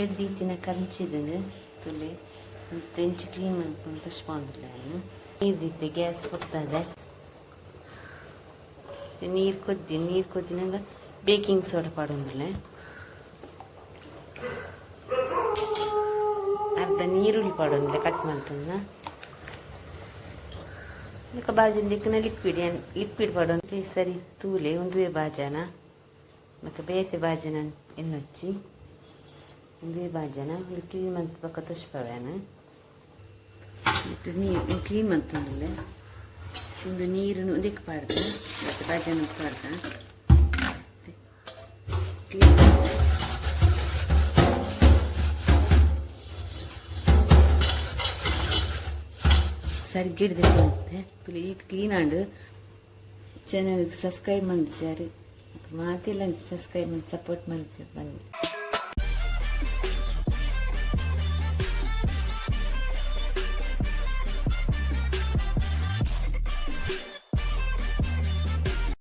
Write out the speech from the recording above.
ಎರಡು ದೀತಿನ ಕಲ್ಚಿದ್ದೀನಿ ತುಲೆ, ಒಂದು ತೆಂಚು ಕ್ಲೀನ್ ಮಾಡ್ಕೊಂಡು ತರಿಸ್ಕೊಂಡಿಲ್ಲ ನಾನು. ನೀರು ಗ್ಯಾಸ್ ಗ್ಯಾಸ್ ಕೊಡ್ತದೆ. ನೀರು ಕೊದ್ದಿ, ನೀರು ಕೊದ್ದಿನಾಗ ಬೇಕಿಂಗ್ ಸೋಡಾ ಪಡೋದಿಲ್ಲ ಅರ್ಧ ನೀರುಳ್ಳಿ ಪಡೋದಿಲ್ಲ ಕಟ್ ಮಾಡ್ತದ. ಈಗ ಬಾಜಿನ ದಿಕ್ಕಿನ ಲಿಕ್ವಿಡ್ ಏನು ಲಿಕ್ವಿಡ್ ಪಡೋದು ಸರಿ ತೂಲೆ, ಒಂದುವೆ ಬಾಜನ. ಮತ್ತು ಬೇತೆ ಬಾಜನ ಎನ್ನೊಚ್ಚಿ ಒಂದುವೆ ಬಾಜನ ಒಂದು ಕ್ಲೀನ್ ಮಂತ್ ಪಕ್ಕ ತುಷ್ಪವೇನ ಮತ್ತು ನೀರು ಕ್ಲೀನ್ ಮಂತೊಂದಿಲ್ಲ ಒಂದು ನೀರನ್ನು ದಿಕ್ಕು ಪಾಡ್ದ ಮತ್ತು ಬಾಜನ ಪಾಡ್ದ ಕ್ಲೀನ್ ಸರಿಗಿಡ್ದೆ ಮತ್ತೆ ತುಳಿ ಇದು ಕ್ಲೀನ್ ಆಂಡು ಚಾನಲ್ಗೆ ಸಬ್ಸ್ಕ್ರೈಬ್ ಮಂದಿದ್ದಾರೆ ಮಾತಿಲ್ಲ ಸಬ್ಸ್ಕ್ರೈಬ್ ಮಾಡಿ ಸಪೋರ್ಟ್ ಮಾಡಿ ಬಂದು